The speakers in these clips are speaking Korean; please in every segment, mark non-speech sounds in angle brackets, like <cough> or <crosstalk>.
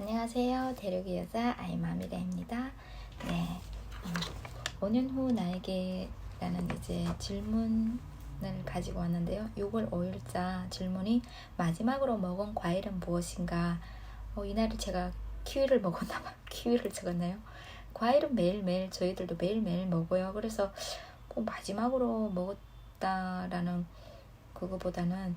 안녕하세요. 대륙의 여자 아이마미라입니다. 네. 음, 5년 후 나에게라는 이제 질문을 가지고 왔는데요. 6월 5일자 질문이 마지막으로 먹은 과일은 무엇인가? 어, 이날을 제가 키위를 먹었나 봐. <laughs> 키위를 적었나요? 과일은 매일매일 저희들도 매일매일 먹어요. 그래서 뭐 마지막으로 먹었다라는 그거보다는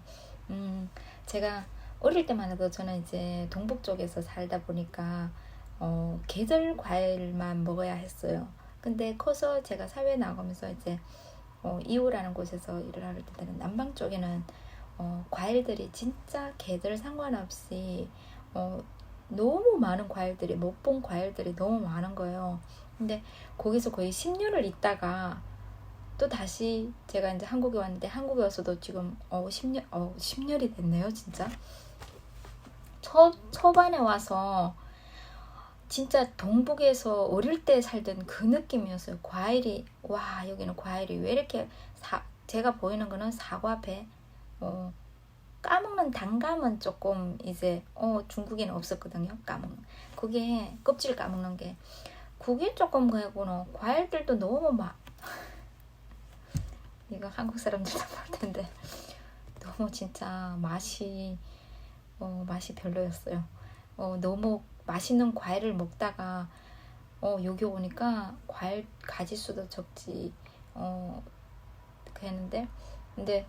음, 제가 어릴 때만 해도 저는 이제 동북 쪽에서 살다 보니까 어, 계절 과일만 먹어야 했어요. 근데 커서 제가 사회 나가면서 이제 어, 이호라는 곳에서 일을 할 때는 남방 쪽에는 어, 과일들이 진짜 계절 상관없이 어, 너무 많은 과일들이 못 본 과일들이 너무 많은 거예요. 근데 거기서 거의 10년을 있다가 또 다시 제가 이제 한국에 왔는데 한국에 와서도 지금 어 10년 어 10년이 됐네요, 진짜. 초 초반에 와서 진짜 동북에서 어릴 때 살던 그 느낌이었어요. 과일이 와 여기는 과일이 왜 이렇게 사 제가 보이는 거는 사과 배 어 까먹는 단감은 조금 이제 어 중국에는 없었거든요. 까먹는 그게 껍질 까먹는 게 그게 조금 그거는 과일들도 너무 막 <laughs> 이거 한국 사람들도 볼 텐데 너무 진짜 맛이 어, 맛이 별로였어요. 어, 너무 맛있는 과일을 먹다가 어, 여기 오니까 과일 가지 수도 적지 어, 그랬는데 근데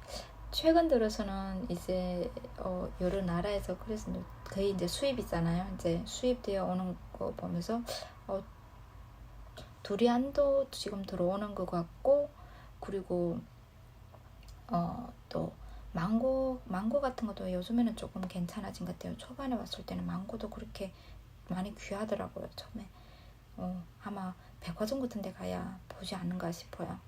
최근 들어서는 이제 어, 여러 나라에서 그래서 거의 이제 수입이잖아요. 이제 수입되어 오는 거 보면서 어, 두리안도 지금 들어오는 것 같고 그리고 어, 또 망고 망고 같은 것도 요즘에는 조금 괜찮아진 것 같아요. 초반에 왔을 때는 망고도 그렇게 많이 귀하더라고요. 처음에 어, 아마 백화점 같은 데 가야 보지 않는가 싶어요.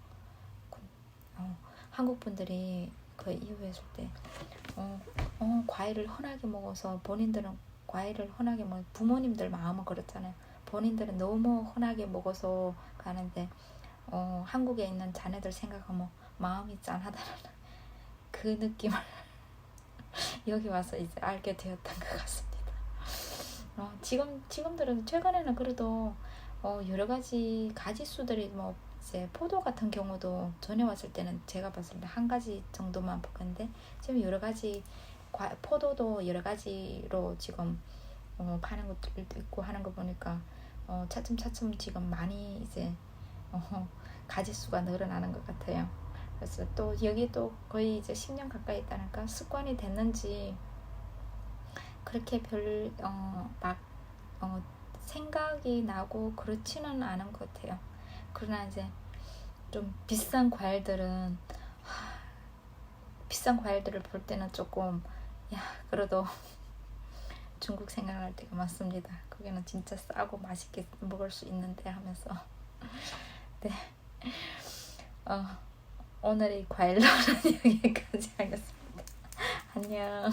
어, 한국 분들이 그 이후에 했을 때 어, 어, 과일을 흔하게 먹어서 본인들은 과일을 흔하게 먹 부모님들 마음은 그렇잖아요. 본인들은 너무 흔하게 먹어서 가는데 어, 한국에 있는 자네들 생각하면 마음이 짠하다는 그 느낌을 <laughs> 여기 와서 이제 알게 되었던 것 같습니다. 어, 지금 지금들은 최근에는 그래도 어, 여러 가지 가지수들이 뭐 이제 포도 같은 경우도 전에 왔을 때는 제가 봤을 때 한 가지 정도만 먹었는데 지금 여러 가지 과, 포도도 여러 가지로 지금 어, 파는 것들도 있고 하는 거 보니까 어, 차츰차츰 지금 많이 이제 어, <laughs> 가지수가 늘어나는 것 같아요. 그래서 또 여기 또 거의 이제 10년 가까이 있다니까 습관이 됐는지 그렇게 별, 어, 막, 어, 생각이 나고 그렇지는 않은 것 같아요. 그러나 이제 좀 비싼 과일들은, 하, 비싼 과일들을 볼 때는 조금, 야, 그래도 <laughs> 중국 생각날 때가 많습니다. 거기는 진짜 싸고 맛있게 먹을 수 있는데 하면서. <laughs> 네. 어, 오늘의 과일로는 여기까지 <laughs> 하겠습니다. 안녕.